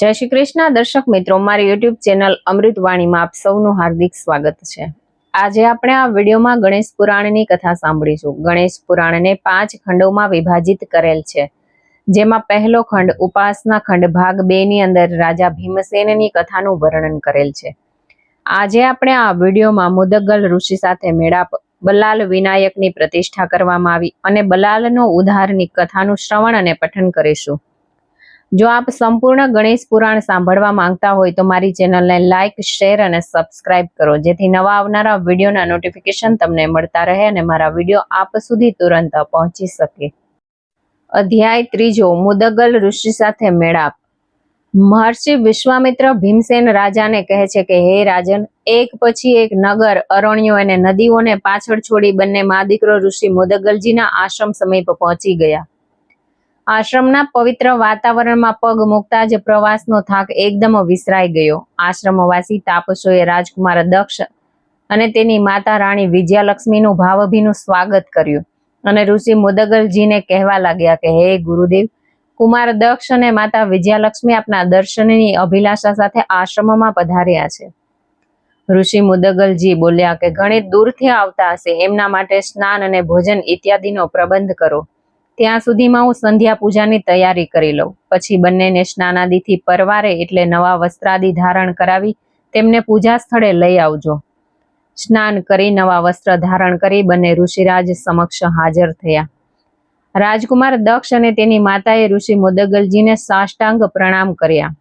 જય શ્રી કૃષ્ણ. દર્શક મિત્રો, મારી યુટ્યુબ ચેનલ અમૃતવાણીમાં આપ સૌનું હાર્દિક સ્વાગત છે. આજે આપણે આ વિડીયોમાં ગણેશ પુરાણની કથા સાંભળીશું. ગણેશ પુરાણને પાંચ ખંડોમાં વિભાજિત કરેલ છે. જેમાં પહેલો ખંડ ઉપાસના ખંડ ભાગ બે ની અંદર રાજા ભીમસેનની કથાનું વર્ણન કરેલ છે. આજે આપણે આ વિડીયોમાં મુદગલ ઋષિ સાથે મેળાપ, બલાલ વિનાયકની પ્રતિષ્ઠા કરવામાં આવી અને બલાલનો ઉદ્ધારની કથાનું શ્રવણ અને પઠન કરીશું. જો આપ સંપૂર્ણ ગણેશ પુરાણ સાંભળવા માંગતા હોય તો મારી ચેનલને લાઇક શેર અને સબસ્ક્રાઇબ કરો. જેથી નવા આવનારા વિડીયોના નોટિફિકેશન તમને મળતા રહે અને મારા વીડિયો આપ સુધી તુરંત પહોંચી શકે. અધ્યાય ત્રીજો, મુદગલ ઋષિ સાથે મેળાપ. મહર્ષિ વિશ્વામિત્ર ભીમસેન રાજાને કહે છે કે, હે રાજન, એક પછી એક નગર, અરણ્યો અને નદીઓને પાછળ છોડી બંને મા ઋષિ મુદગલજીના આશ્રમ સમીપ પહોંચી ગયા. આશ્રમના પવિત્ર વાતાવરણમાં પગ મૂકતા જ પ્રવાસનો થાક એકદમ વિસરાઈ ગયો. આશ્રમવાસી તાપસોએ રાજકુમાર દક્ષ અને તેની માતા રાણી વિજયાલક્ષ્મીનું ભાવભીનું સ્વાગત કર્યું અને ઋષિ મુદગલજીને કહેવા લાગ્યા કે, હે ગુરુદેવ, કુમાર દક્ષ અને માતા વિજયાલક્ષ્મી આપના દર્શનની અભિલાષા સાથે આશ્રમમાં પધાર્યા છે. ઋષિ મુદગલજી બોલ્યા કે ઘણી દૂરથી આવતા હશે. એમના માટે સ્નાન અને ભોજન ઇત્યાદિનો પ્રબંધ કરો. ત્યાં સુધીમાં હું સંધ્યા પૂજાની તૈયારી કરી લઉં. પછી બંનેને સ્નાનાદિથી પરવારે એટલે નવા વસ્ત્રાદિ ધારણ કરાવી તેમને પૂજા સ્થળે લઈ આવજો. સ્નાન કરી નવા વસ્ત્ર ધારણ કરી બંને ઋષિરાજ સમક્ષ હાજર થયા. રાજકુમાર દક્ષ અને તેની માતાએ ઋષિ મુદગલજીને સાષ્ટાંગ પ્રણામ કર્યા.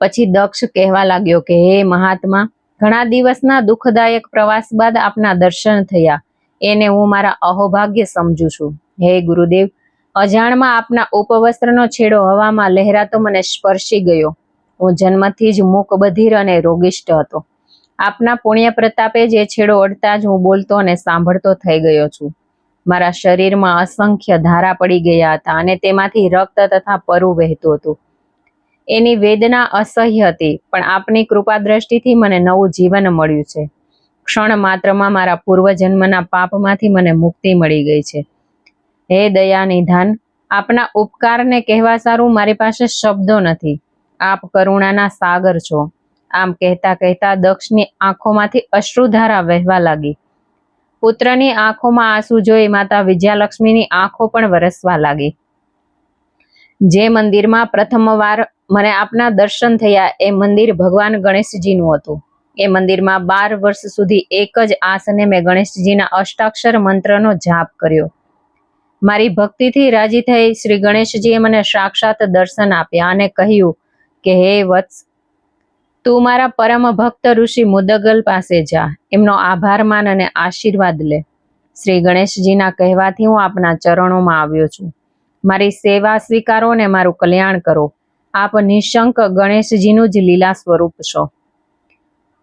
પછી દક્ષ કહેવા લાગ્યો કે, હે મહાત્મા, ઘણા દિવસના દુઃખદાયક પ્રવાસ બાદ આપના દર્શન થયા. એને હું મારા અહોભાગ્ય સમજુ છું. હે ગુરુદેવ, અજાણમાં આપના ઉપવસ્ત્રનો છેડો હવામાં લહેરાતો મને સ્પર્શી ગયો. હું જન્મથી જ મૂક બધીર અને રોગિષ્ટ હતો. આપના પુણ્ય પ્રતાપે જે છેડો અડતા જ હું બોલતો અને સાંભળતો થઈ ગયો છું. મારા શરીરમાં અસંખ્ય ધારા પડી ગયા હતા અને તેમાંથી રક્ત તથા પરુ વહેતું હતું. એની વેદના અસહ્ય હતી, પણ આપની કૃપા દ્રષ્ટિથી મને નવું જીવન મળ્યું છે. ક્ષણ માત્રમાં મારા પૂર્વજન્મના પાપમાંથી મને મુક્તિ મળી ગઈ છે. હે દયા નિધાન આપના ઉપકારને કહેવા સારું મારી પાસે શબ્દો નથી. આપ કરુણાના સાગર છો. આમ કહેતા કહેતા દક્ષની આંખોમાંથી અશ્રુધારા વહેવા લાગી. પુત્રની આંખોમાં આંસુ જોઈ માતા વિજયાલક્ષ્મીની આંખો પણ વરસવા લાગી. જે મંદિરમાં પ્રથમવાર મને આપના દર્શન થયા, એ મંદિર ભગવાન ગણેશજીનું હતું. એ મંદિરમાં બાર વર્ષ સુધી એક જ આસને મેં ગણેશજીના અષ્ટાક્ષર મંત્રનો જાપ કર્યો. મારી ભક્તિથી રાજી થઈ શ્રી ગણેશજીએ મને સાક્ષાત દર્શન આપ્યા અને કહ્યું કે, હે વત્સ, તું મારા પરમ ભક્ત ઋષિ મુદગલ પાસે જા. એમનો આભાર માન અને આશીર્વાદ લે. શ્રી ગણેશજીના કહેવાથી હું આપના ચરણોમાં આવ્યો છું. મારી સેવા સ્વીકારો અને મારું કલ્યાણ કરો. આપ નિશંક ગણેશજીનું જ લીલા સ્વરૂપ છો.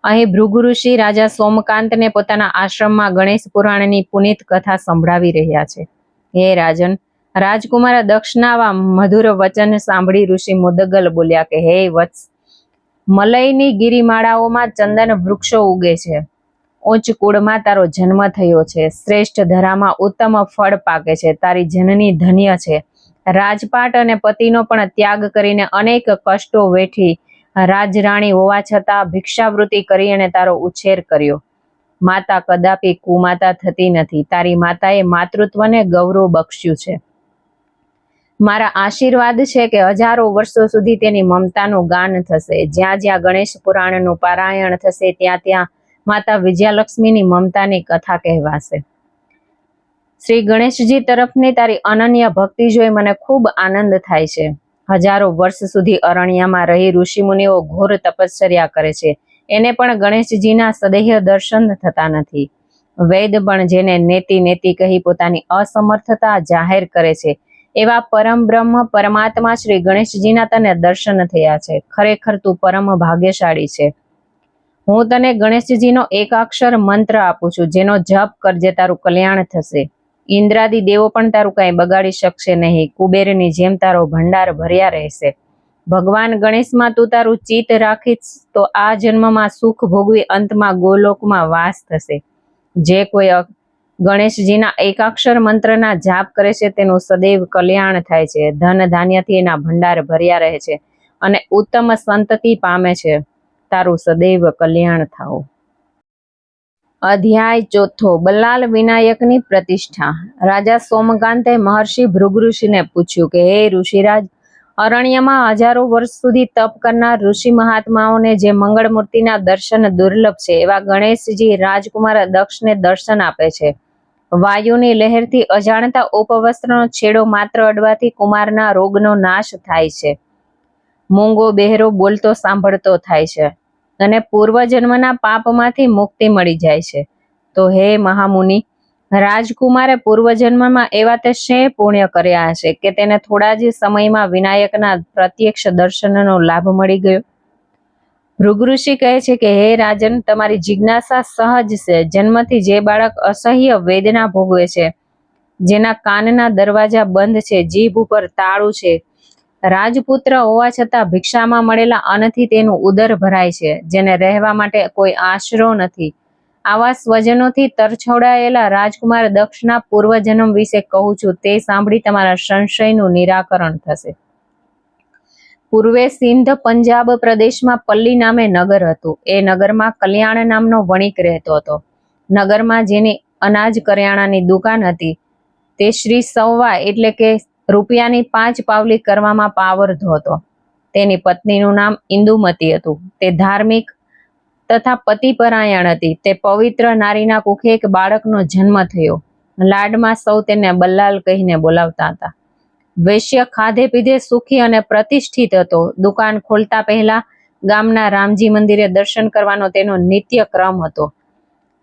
અહીં ભૃગુ ઋષિ રાજા સોમકાંતને પોતાના આશ્રમમાં ગણેશ પુરાણની પુનિત કથા સંભળાવી રહ્યા છે. હે રાજન, રાજકુમાર દક્ષના આવા મધુર વચન સાંભળી ઋષિ મુદગલ બોલ્યા કે, હે વત્સ, મલયની ગિરિમાળાઓમાં ચંદન વૃક્ષો ઉગે છે. ઉચ્ચ કુળમાં તારો જન્મ થયો છે. શ્રેષ્ઠ ધરામાં ઉત્તમ ફળ પાકે છે. તારી જનની ધન્ય છે. રાજપાટ અને પતિનો પણ ત્યાગ કરીને અનેક કષ્ટો વેઠી રાજરાણી હોવા છતાં ભિક્ષાવૃત્તિ કરી અને તારો ઉછેર કર્યો. માતા કદાપી કુમાતા થતી નથી. તારી માતાએ માતૃત્વને ગૌરવ બક્ષ્યું છે. મારા આશીર્વાદ છે કે હજારો વર્ષો સુધી તેની મમતાનું ગાન થશે. જ્યાં જ્યાં ગણેશ પુરાણનું પારાયણ થશે, ત્યાં ત્યાં માતા વિજયાલક્ષ્મીની મમતાની કથા કહેવાશે. શ્રી ગણેશજી તરફની તારી અનન્ય ભક્તિ જોઈ મને ખૂબ આનંદ થાય છે. હજારો વર્ષ સુધી અરણ્યમાં રહી ઋષિમુનિઓ ઘોર તપશ્ચર્યા કરે છે. એને પણ ગણેશજીના સદેહ દર્શન થતા નથી. વેદ પણ જેને નેતિ નેતિ કહી પોતાની અસમર્થતા જાહેર કરે છે. એવા પરમ બ્રહ્મ પરમાત્મા શ્રી ગણેશજીના તને દર્શન થયા છે. ખરેખર તું પરમ ભાગ્યશાળી છે. હું તને ગણેશજીનો એકાક્ષર મંત્ર આપું છું, જેનો જપ કરજે તારું કલ્યાણ થશે. ઇન્દ્રાદી દેવો પણ તારું કાંઈ બગાડી શકશે નહીં. કુબેરની જેમ તારો ભંડાર ભર્યા રહેશે. ભગવાન ગણેશમાં તું તારું ચિત્ત રાખીશ, તો આ જન્મમાં સુખ ભોગવી અંતમાં ગોલોકમાં વાસ થશે. જે કોઈ ગણેશજીના એકાક્ષર મંત્રના જાપ કરે છે, તેનું સદૈવ કલ્યાણ થાય છે. ધન ધાન્યથી એના ભંડાર ભર્યા રહે છે અને ઉત્તમ સંતતિ પામે છે. તારું સદૈવ કલ્યાણ થાઓ. અધ્યાય ચોથો. બલાલ વિનાયકની પ્રતિષ્ઠા. રાજા સોમકાંતે મહર્ષિ ભૃગુ ઋષિને પૂછ્યું કે, હે ઋષિરાજ અરણ્યમાં હજારો વર્ષ સુધી તપ કરનાર ઋષિ મહાત્માઓને જે મંગળ મૂર્તિના દર્શન દુર્લભ છે, એવા ગણેશજી રાજકુમાર દક્ષને દર્શન આપે છે. વાયુની લહેરથી અજાણતા ઉપવસ્ત્રનો છેડો માત્ર અડવાથી કુમારના રોગનો નાશ થાય છે. મૂંગો બહેરો બોલતો સાંભળતો થાય છે અને પૂર્વજન્મના પાપમાંથી મુક્તિ મળી જાય છે. તો હે મહામુનિ રાજકુમારે પૂર્વજન્મમાં એવા તે શે પુણ્ય કર્યા હશે કે તેને થોડા જ સમયમાં વિનાયકના પ્રત્યક્ષ દર્શનનો લાભ મળી ગયો. ભૃગઋષિ કહે છે કે, હે રાજન, તમારી જિજ્ઞાસા સહજ છે. જન્મથી જે બાળક અસહ્ય વેદના ભોગવે છે, જેના કાનના દરવાજા બંધ છે, જીભ ઉપર તાળું છે. રાજપુત્ર હોવા છતાં ભિક્ષામાં મળેલા અન્નથી તેનું ઉદર ભરાય છે, જેને રહેવા માટે કોઈ આશરો નથી. આવા સ્વજનોથી તરછોડાયેલા રાજકુમાર દક્ષના પૂર્વજન્મ વિશે કહું છું, તે સાંભળી તમારા સંશયનું નિરાકરણ થશે. પૂર્વે સિંધ પંજાબ પ્રદેશમાં પલ્લી નામે નગર હતું. એ નગરમાં કલ્યાણ નામનો વણિક રહેતો હતો. નગરમાં જેની અનાજ કરિયાણાની દુકાન હતી, તે શ્રી સૌવા એટલે કે રૂપિયાની પાંચ પાવલી કરવામાં પાવરધો હતો તેની પત્નીનું નામ ઇન્દુમતી હતું. તે ધાર્મિક તથા પતિપરાયણ હતી. તે પવિત્ર નારીના કુખે એક બાળકનો જન્મ થયો. લાડમાં સૌ તેને બલ્લાલ કહીને બોલાવતા હતા. વૈશ્ય ખાધે પીધે સુખી અને પ્રતિષ્ઠિત હતો. દુકાન ખોલતા પહેલા ગામના રામજી મંદિરે દર્શન કરવાનો તેનો નિત્ય ક્રમ હતો.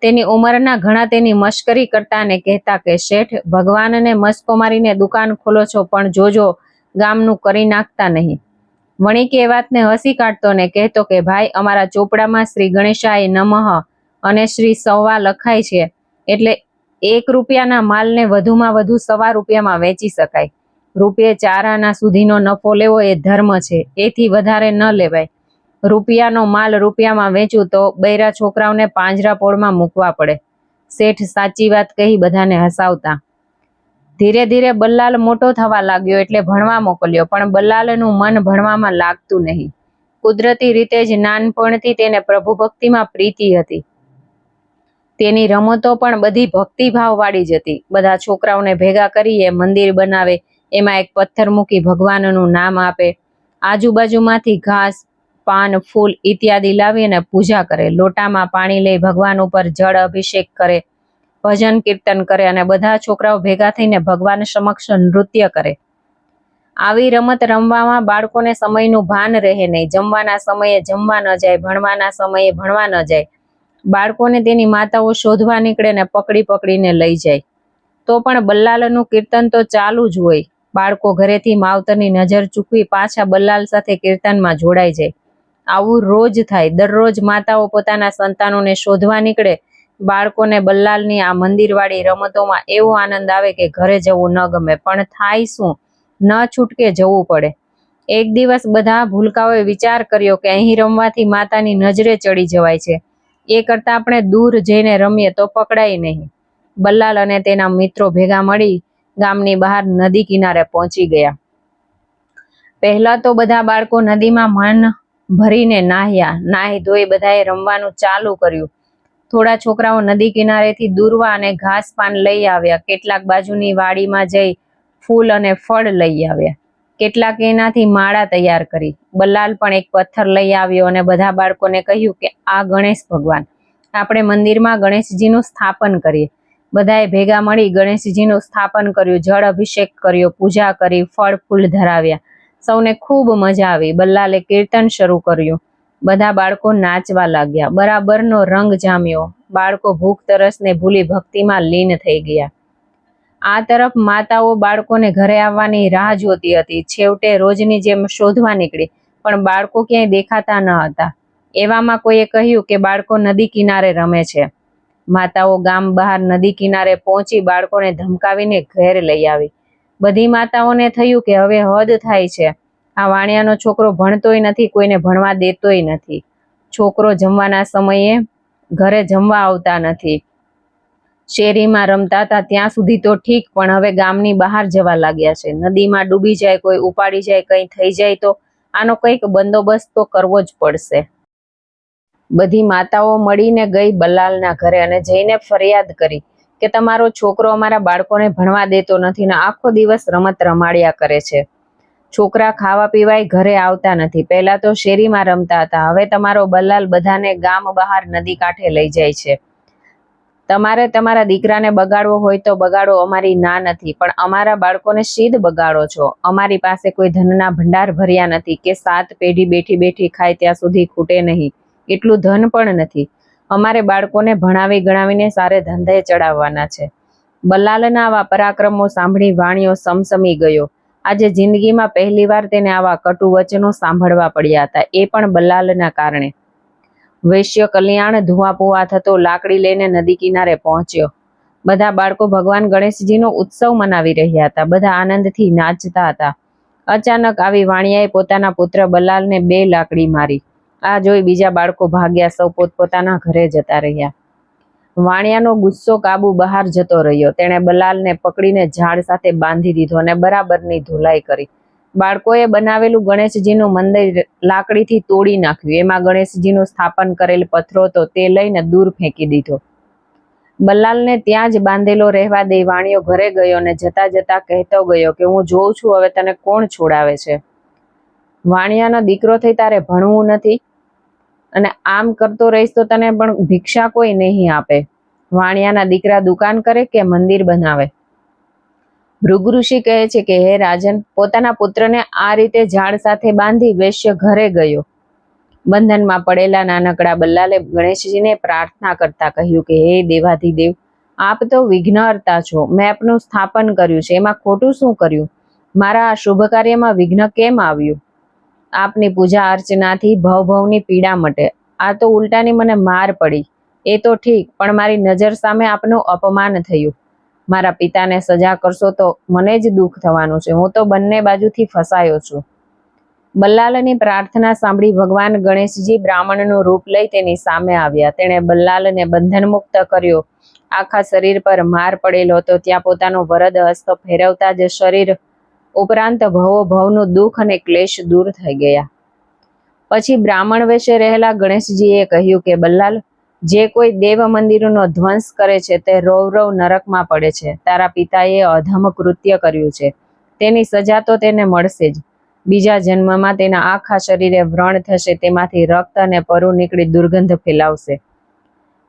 તેની ઉંમરના ઘણા તેની મશ્કરી કરતા અને કહેતા કે, શેઠ, ભગવાનને મસ્કો મારીને દુકાન ખોલો છો, પણ જોજો, ગામનું કરી નાખતા નહીં. વણિક એ વાતને હસી કાઢતો ને કહેતો કે, ભાઈ, અમારા ચોપડામાં શ્રી ગણેશાય નમઃ અને શ્રી સવા લખાય છે. એટલે એક રૂપિયાના માલને વધુમાં વધુ સવા રૂપિયામાં વેચી શકાય. રૂપિયે ચાર આના સુધીનો નફો લેવો એ ધર્મ છે. એથી વધારે ન લેવાય. રૂપિયાનો માલ રૂપિયામાં વેચું તો બૈરા છોકરાઓને પાંજરા પોળમાં મૂકવા પડે. શેઠ સાચી વાત કહી બધાને હસાવતા. ધીરે ધીરે બલ્લાલ મોટો થવા લાગ્યો એટલે ભણવા મોકલ્યો, પણ બલ્લાલનું મન ભણવામાં લાગતું નહીં. કુદરતી રીતે જ નાનપણથી તેને પ્રભુ ભક્તિમાં પ્રીતિ હતી. તેની રમતો પણ બધી ભક્તિભાવ વાળી જ હતી. બધા છોકરાઓને ભેગા કરી એ મંદિર બનાવે, એમાં એક પથ્થર મૂકી ભગવાનનું નામ આપે. આજુબાજુમાંથી ઘાસ, પાન, ફૂલ ઇત્યાદિ લાવી અને પૂજા કરે. લોટામાં પાણી લઈ ભગવાન ઉપર જળ અભિષેક કરે. ભજન કીર્તન કરે અને બધા છોકરાઓ ભેગા થઈને ભગવાન સમક્ષ નૃત્ય કરે. આવી રમત રમવામાં બાળકોને સમયનું ભાન રહે નહીં. જમવાના સમયે જમવા ન જાય, ભણવાના સમયે ભણવા ન જાય. બાળકોને તેની માતાઓ શોધવા નીકળે ને પકડી પકડીને લઈ જાય. તો પણ બલ્લાલનું કીર્તન તો ચાલુ જ હોય. બાળકો ઘરેથી માવતરની નજર ચૂકવી પાછા બલ્લાલ સાથે કીર્તનમાં જોડાઈ જાય. આવું રોજ થાય. દરરોજ માતાઓ પોતાના સંતાનોને શોધવા નીકળે બાળકોને બલ્લાલની આ મંદિરવાળી રમતોમાં એવો આનંદ આવે કે ઘરે જવું ન ગમે. પણ થાય શું? ન છૂટકે જવું પડે. એક દિવસ બધા ભૂલકાઓએ વિચાર કર્યો કે અહીં રમવાથી માતાની નજરે ચડી જવાય છે. એ કરતાં આપણે દૂર જઈને રમીએ તો પકડાય નહીં. બલ્લાલ અને તેના મિત્રો ભેગા મળી ગામની બહાર નદી કિનારે પહોંચી ગયા. પહેલા તો બધા બાળકો નદીમાં મન ભરીને નાહ્યા. નાહી ધોઈ બધાએ રમવાનું ચાલુ કર્યું. થોડા છોકરાઓ નદી કિનારેથી દૂરવા અને ઘાસ પાન લઈ આવ્યા. કેટલાક બાજુની વાડીમાં જઈ ફૂલ અને ફળ લઈ આવ્યા. કેટલાક એનાથી માળા તૈયાર કરી. બલ્લાલ પણ એક પથ્થર લઈ આવ્યો અને બધા બાળકોને કહ્યું કે આ ગણેશ ભગવાન. આપણે મંદિરમાં ગણેશજીનું સ્થાપન કરીએ. બધાએ ભેગા મળી ગણેશજીનું સ્થાપન કર્યું, જળ અભિષેક કર્યો, પૂજા કરી, ફળ ફૂલ ધરાવ્યા. સૌને ખૂબ મજા આવી. બલ્લાલે કીર્તન શરૂ કર્યું. બધા બાળકો નાચવા લાગ્યા. બરાબરનો રંગ જામ્યો. બાળકો ભૂખ તરસને ભૂલી ભક્તિમાં લીન થઈ ગયા. આ તરફ માતાઓ બાળકોને ઘરે આવવાની રાહ જોતી હતી. છેવટે રોજની જેમ શોધવા નીકળી, પણ બાળકો ક્યાંય દેખાતા ન હતા. એવામાં કોઈએ કહ્યું કે બાળકો નદી કિનારે રમે છે. માતાઓ ગામ બહાર નદી કિનારે પહોંચી બાળકોને ધમકાવીને ઘેર લઈ આવી. બધી માતાઓને થયું કે હવે હદ થાય છે. આ વાણિયાનો છોકરો ભણતોય નથી, કોઈને ભણવા દેતોય નથી. છોકરો જમવાના સમયે ઘરે જમવા આવતા નથી. શેરીમાં રમતા હતા ત્યાં સુધી તો ઠીક, પણ હવે ગામની બહાર જવા લાગ્યા છે. નદીમાં ડૂબી જાય, કોઈ ઉપાડી જાય, કંઈ થઈ જાય તો આનો કંઈક બંદોબસ્ત તો કરવો જ પડશે. બધી માતાઓ મળીને ગઈ બલાલના ઘરે અને જઈને ફરિયાદ કરી કે તમારો છોકરો અમારા બાળકોને ભણવા દેતો નથી ને આખો દિવસ રમત રમાડ્યા કરે છે. છોકરા ખાવા પીવાય ઘરે આવતા નથી. પહેલા તો શેરીમાં રમતા હતા. હવે તમારો બલાલ બધાને ગામ બહાર નદી કાંઠે લઈ જાય છે. તમારે તમારા દીકરાને બગાડવો હોય તો બગાડો, અમારી ના નથી. પણ અમારા બાળકોને સીધ બગાડો છો. અમારી પાસે કોઈ ધનના ભંડાર ભર્યા નથી કે સાત પેઢી બેઠી બેઠી ખાય ત્યાં સુધી ખૂટે નહીં. એટલું ધન પણ નથી. અમારે બાળકોને ભણાવી ગણાવીને સારે ધંધે ચડાવવાના છે. બલાલના આવા પરાક્રમો સાંભળી વાણીઓ સમસમી ગયો. આજે જિંદગીમાં પહેલીવાર તેને આવા કટુ વચનો સાંભળવા પડ્યા હતા. એ પણ બલાલના કારણે. વૈશ્ય કલ્યાણ ધુઆપુઆ થતો લાકડી લઈને નદી કિનારે પહોંચ્યો. બધા બાળકો ભગવાન ગણેશજીનો ઉત્સવ મનાવી રહ્યા હતા. બધા આનંદથી નાચતા હતા. અચાનક આવી વાણિયાએ પોતાના પુત્ર બલાલને બે લાકડી મારી. આ જોઈ બીજા બાળકો ભાગ્યા સૌ પોતપોતાના ઘરે જતા રહ્યા. વાણિયાનો ગુસ્સો કાબુ બહાર જતો રહ્યો. તેણે બલાલને પકડીને ઝાડ સાથે બાંધી દીધો અને બરાબરની ધુલાઈ કરી. બાળકોએ બનાવેલું ગણેશજીનું મંદિર લાકડીથી તોડી નાખ્યું. એમાં ગણેશજીનું સ્થાપન કરેલ પથરો તો તે લઈને દૂર ફેંકી દીધો. બલાલને ત્યાં જ બાંધેલો રહેવા દઈ વાણિયો ઘરે ગયો અને જતા જતા કહેતો ગયો કે હું જોઉં છું હવે તને કોણ છોડાવે છે? વાણિયાનો દીકરો થઈ તારે ભણવું નથી? અને આમ કરતો રહીશ તો તને પણ ભિક્ષા કોઈ નહીં આપે. વાણિયાના દીકરા દુકાન કરે કે મંદિર બનાવે? ભૃગુ ઋષિ કહે છે કે, હે રાજન, પોતાના પુત્રને આ રીતે ઝાડ સાથે બાંધી વૈશ્ય ઘરે ગયો. બંધનમાં પડેલા નાનકડા બલ્લાલે ગણેશજીને પ્રાર્થના કરતા કહ્યું કે, હે દેવાધિદેવ, આપ તો વિઘ્નહર્તા છો. મેં આપનું સ્થાપન કર્યું છે. એમાં ખોટું શું કર્યું? મારા આ શુભ કાર્યમાં વિઘ્ન કેમ આવ્યું? આપની પૂજા અર્ચનાથી ભવભવની પીડા મટે. આ તો ઉલટાની મને માર પડી. એ તો ઠીક, પણ મારી નજર સામે આપનું અપમાન થયું. મારા પિતાને સજા કરશો તો મને જ દુઃખ થવાનું છે. હું તો બંને બાજુથી ફસાયો છું. બલ્લાલની પ્રાર્થના સાંભળી ભગવાન ગણેશજી બ્રાહ્મણનું રૂપ લઈ તેની સામે આવ્યા. તેણે બલ્લાલને બંધનમુક્ત કર્યો. આખા શરીર પર માર પડેલો હતો. ત્યાં પોતાનો વરદ હસ્ત ફેરવતા જ શરીર ઉપરાંત ભવો, ભવનું દુઃખ અને ક્લેશ દૂર થઈ ગયા. પછી બ્રાહ્મણ વેશે રહેલા ગણેશજીએ કહ્યું કે, બલ્લાલ, જે કોઈ દેવ મંદિરનો ધ્વંસ કરે છે તે રૌરવ નરકમાં પડે છે. તારા પિતાએ અધમ કૃત્ય કર્યું છે. તેની સજા તો તેને મળશે જ. બીજા જન્મમાં તેના આખા શરીરે વ્રણ થશે, તેમાંથી રક્ત અને પરુ નીકળી દુર્ગંધ ફેલાવશે.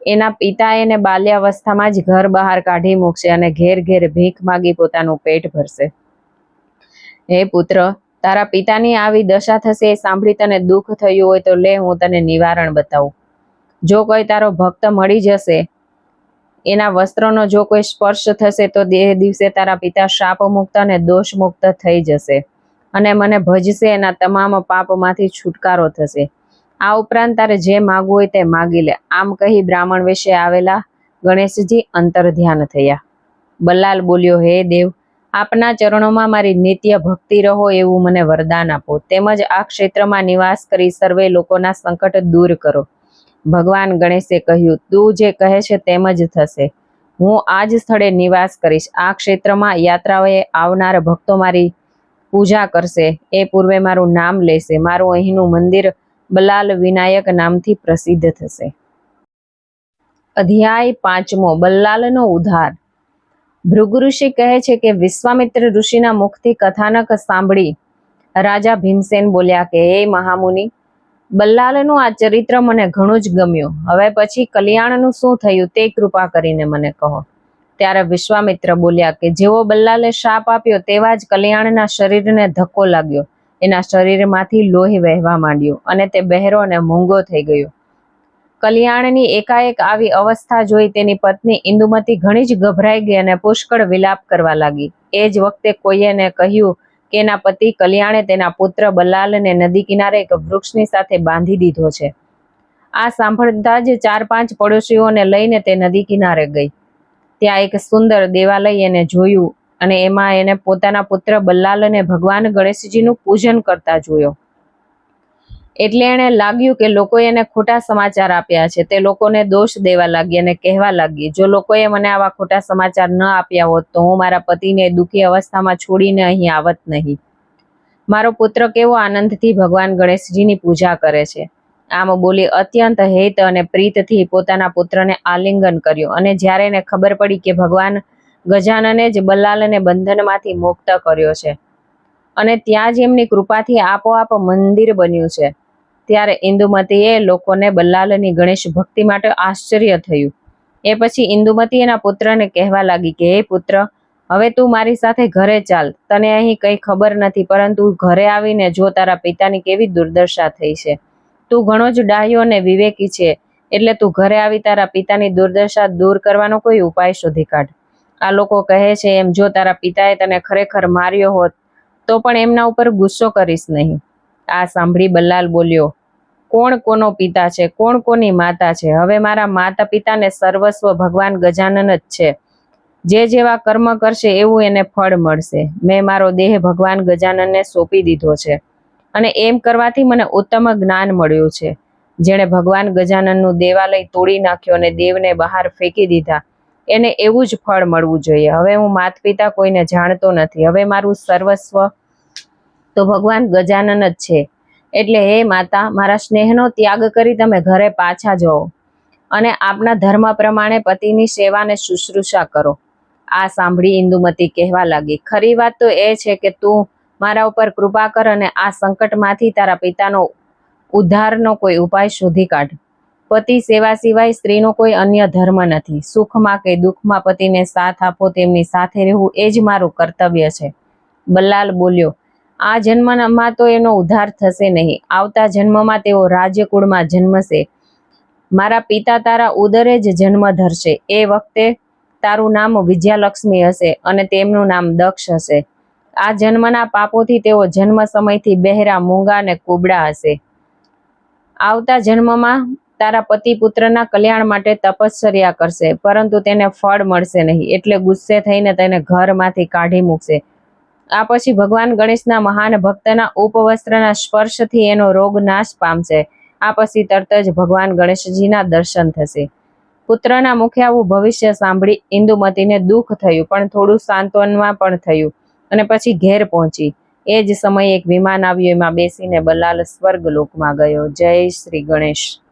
એના પિતા એને બાલ્યાવસ્થામાં જ ઘર બહાર કાઢી મૂકશે અને ઘેર ઘેર ભીખ માગી પોતાનું પેટ ભરશે. હે પુત્ર, તારા પિતાની આવી દશા થશે એ સાંભળી તને દુઃખ થયું હોય તો લે, હું તને નિવારણ બતાવું. જો કોઈ તારો ભક્ત મળી જશે, એના વસ્ત્રોનો જો કોઈ સ્પર્શ થશે તો દેહ દિવસે તારા પિતા શાપ મુક્ત અને દોષ મુક્ત થઈ જશે અને મને ભજશે, એના તમામ પાપમાંથી છુટકારો થશે. આ ઉપરાંત તારે જે માગવું હોય તે માગી લે. આમ કહી બ્રાહ્મણ વિશે આવેલા ગણેશજી અંતર ધ્યાન થયા. બલ્લાલ બોલ્યો, હે દેવ આપના ચરણોમાં મારી નિત્ય ભક્તિ રહો એવું મને વરદાન આપો. તેમજ આ ક્ષેત્રમાં નિવાસ કરી સર્વે લોકોના સંકટ દૂર કરો. ભગવાન ગણેશે કહ્યું, તું જે કહે છે તેમ જ થશે. હું આ જ સ્થળે નિવાસ કરીશ. આ ક્ષેત્રમાં યાત્રાઓએ આવનાર ભક્તો મારી પૂજા કરશે. એ પૂર્વે મારું નામ લેશે. મારું અહીંનું મંદિર બલાલ વિનાયક નામથી પ્રસિદ્ધ થશે. અધ્યાય પાંચમો, બલ્લાલનો ઉદ્ધાર. ભૃગુ ઋષિ કહે છે કે વિશ્વામિત્ર ઋષિના મુખથી કથાનક સાંભળી રાજા ભીમસેન બોલ્યા કે, હે મહામુનિ, બલ્લાલનું આ ચરિત્ર મને ઘણું જ ગમ્યું. હવે પછી કલ્યાણનું શું થયું તે કૃપા કરીને મને કહો. ત્યારે વિશ્વામિત્ર બોલ્યા કે, જેવો બલ્લાલે શાપ આપ્યો તેવા જ કલ્યાણના શરીરને ધક્કો લાગ્યો. એના શરીરમાંથી લોહી વહેવા માંડ્યું અને તે બહેરો અને મૂંગો થઈ ગયો. કલ્યાણની એકાએક આવી અવસ્થા જોઈ તેની પત્ની ઇન્દુમતી ઘણી જ ગભરાઈ ગઈ અને પુષ્કળ વિલાપ કરવા લાગી. એ જ વખતે કોઈએને કહ્યું કે એના પતિ કલ્યાણે તેના પુત્ર બલાલને નદી કિનારે એક વૃક્ષની સાથે બાંધી દીધો છે. આ સાંભળતા જ ચાર પાંચ પડોશીઓને લઈને તે નદી કિનારે ગઈ. ત્યાં એક સુંદર દેવાલય એને જોયું અને એમાં એને પોતાના પુત્ર બલ્લાલને ભગવાન ગણેશજીનું પૂજન કરતા જોયો. એટલે એને લાગ્યું કે લોકોએ એને ખોટા સમાચાર આપ્યા છે. તે લોકોને દોષ દેવા લાગી અને કહેવા લાગી, જો લોકોએ મને આવા ખોટા સમાચાર ન આપ્યા હોત તો હું મારા પતિને દુઃખી અવસ્થામાં છોડીને અહીં આવત નહીં. મારો પુત્ર કેવો આનંદથી ભગવાન ગણેશજીની પૂજા કરે છે. આમ બોલી અત્યંત હેત અને પ્રીતથી પોતાના પુત્રને આલિંગન કર્યું અને જ્યારે એને ખબર પડી કે ભગવાન ગજાનને જ બલ્લાલને બંધનમાંથી મુક્ત કર્યો છે અને ત્યાં જ એમની કૃપાથી આપોઆપ મંદિર બન્યું છે. ત્યારે ઇન્દુમતીએ લોકોને બલ્લાલની ગણેશ ભક્તિ માટે આશ્ચર્ય થયું. એ પછી ઇન્દુમતી એના પુત્રને કહેવા લાગી કે, હે પુત્ર, હવે તું મારી સાથે ઘરે ચાલ. તને અહીં કંઈ ખબર નથી, પરંતુ ઘરે આવીને જો તારા પિતાની કેવી દુર્દશા થઈ છે. તું ઘણો જ ડાહ્યો અને વિવેકી છે, એટલે તું ઘરે આવી તારા પિતાની દુર્દશા દૂર કરવાનો કોઈ ઉપાય શોધી કાઢ. આ લોકો કહે છે, એમ જો તારા પિતાએ તને ખરેખર માર્યો હોત, તો પણ એમના ઉપર ગુસ્સો કરીશ નહીં. આ સાંભળી બલ્લાલ બોલ્યો, કોણ કોનો પિતા છે? કોણ કોની માતા છે? હવે મારા માતા પિતાને સર્વસ્વ ભગવાન ગજાનન જ છે. જે જેવા કર્મ કરશે એવું એને ફળ મળશે. મેં મારો દેહ ભગવાન ગજાનનને સોંપી દીધો છે. અને એમ કરવાથી મને ઉત્તમ જ્ઞાન મળ્યું છે. જેણે ભગવાન ગજાનનનું દેવાલય તોડી નાખ્યો અને દેવને બહાર ફેંકી દીધા. એને એવું જ ફળ મળવું જોઈએ. હવે હું માત પિતા કોઈને જાણતો નથી. હવે મારું સર્વસ્વ તો ભગવાન ગજાનન જ છે. એટલે હે માતા, મારા સ્નેહનો ત્યાગ કરી તમે ઘરે પાછા જાઓ અને આપના ધર્મ પ્રમાણે પતિની સેવાને શુશ્રુષા કરો. આ સાંભળી ઇન્દુમતી કહેવા લાગી. ખરી વાત તો એ છે કે તું મારા ઉપર કૃપા કર અને આ સંકટમાંથી તારા પિતાનો ઉદ્ધારનો કોઈ ઉપાય શોધી કાઢ. પતિ સેવા સિવાય સ્ત્રીનો કોઈ અન્ય ધર્મ નથી. સુખમાં કે દુઃખમાં પતિને સાથ આપો તેમની સાથે રહેવું એ જ મારું કર્તવ્ય છે. બલ્લાલ બોલ્યો આ જન્મમાં તો એનો ઉદ્ધાર થશે નહીં. આવતા જન્મમાં તેઓ રાજ્યકુળમાં જન્મશે. મારા પિતા તારા ઉદરે જ જન્મ ધરશે. એ વખતે તારું નામ વિજયાલક્ષ્મી હશે અને તેમનું નામ દક્ષ હશે. આ જન્મના પાપોથી તેઓ જન્મ સમયથી બહેરા, મૂંગા અને કુબડા હશે. આવતા જન્મમાં તારા પતિ પુત્રના કલ્યાણ માટે તપશ્ચર્યા કરશે, પરંતુ તેને ફળ મળશે નહીં. એટલે ગુસ્સે થઈને તેને ઘરમાંથી કાઢી મૂકશે. આ પછી ભગવાન ગણેશના મહાન ભક્તના ઉપવસ્ત્રના સ્પર્શથી એનો રોગ નાશ પામશે. આ પછી તરત જ ભગવાન ગણેશજીના દર્શન થશે. પુત્રના મુખે આવું ભવિષ્ય સાંભળી ઇન્દુમતીને દુઃખ થયું, પણ થોડું સાંત્વનમાં પણ થયું અને પછી ઘેર પહોંચી. એ જ સમયે એક વિમાન આવ્યું, એમાં બેસીને બલાલ સ્વર્ગ લોકમાં ગયો. જય શ્રી ગણેશ.